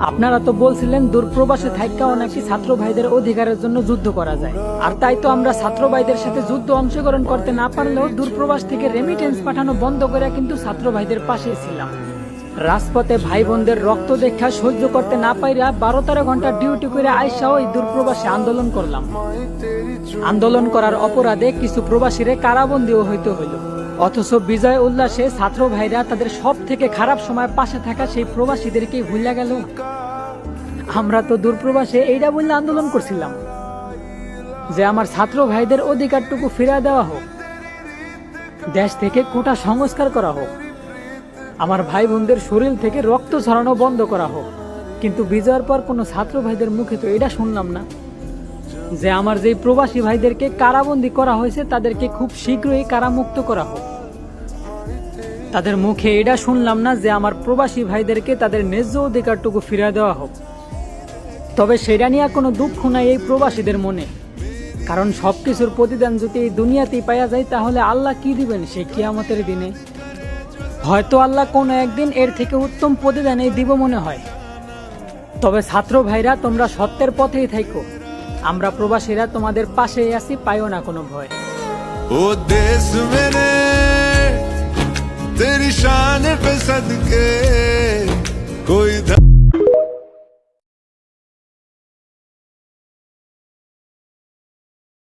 আপনারা তো বলছিলেন দূরপ্রবাসে থাইকাও নাকি ছাত্র ভাইদের অধিকারের জন্য যুদ্ধ করা যায়। আর তাই তো আমরা ছাত্র ভাইদের সাথে যুদ্ধ অংশগ্রহণ করতে না পারলেও দূরপ্রবাস থেকে রেমিটেন্স পাঠানো বন্ধ করে কিন্তু ছাত্র ভাইদের পাশে ছিলাম। রাজপথে ভাই বোনদের রক্ত দেখা সহ্য করতে না পাইরা বারো তেরো ঘণ্টা ডিউটি করে আইসা ওই দূরপ্রবাসে আন্দোলন করলাম। আন্দোলন করার অপরাধে কিছু প্রবাসীরে কারাবন্দিও হইতে হইল। অথচ বিজয় উল্লাসে ছাত্র ভাইরা তাদের সব থেকে খারাপ সময় পাশে থাকা সেই প্রবাসীদেরকে ভুলে গেল। আমরা তো দূরপ্রবাসে এইটা বললে আন্দোলন করছিলাম। যে আমার ছাত্র ভাইদের অধিকারটুকু ফিরে দেওয়া হোক, দেশ থেকে কোটা সংস্কার করা হোক, আমার ভাই বোনদের শরীর থেকে রক্ত ছড়ানো বন্ধ করা হোক, কিন্তু বিজয়ের পর কোনো ছাত্র ভাইদের মুখে তো এটা শুনলাম না। যে আমার যেই প্রবাসী ভাইদেরকে কারাবন্দি করা হয়েছে, তাদেরকে খুব শীঘ্রই কারামুক্ত করা হোক। তাদের মুখে এটা শুনলাম না যে আমার প্রবাসী ভাইদেরকে তাদের ন্যায্য অধিকারটুকু ফিরে দেওয়া হোক। তবে সেটা নিয়ে কোনো দুঃখ নাই এই প্রবাসীদের মনে। কারণ সব কিছুর প্রতিদান যদি এই দুনিয়াতেই পাওয়া যায়, তাহলে আল্লাহ কি দিবেন সেই কিয়ামতের দিনে? হয়তো আল্লাহ কোনো একদিন এর থেকে উত্তম প্রতিদান এই দিব মনে হয়। তবে ছাত্র ভাইরা, তোমরা সত্যের পথেই থাইকো। আমরা প্রবাসীরা তোমাদের পাশেই আছি, পাইও না কোনো ভয়। ও দেশ মেরে তেরি শান পে সদকে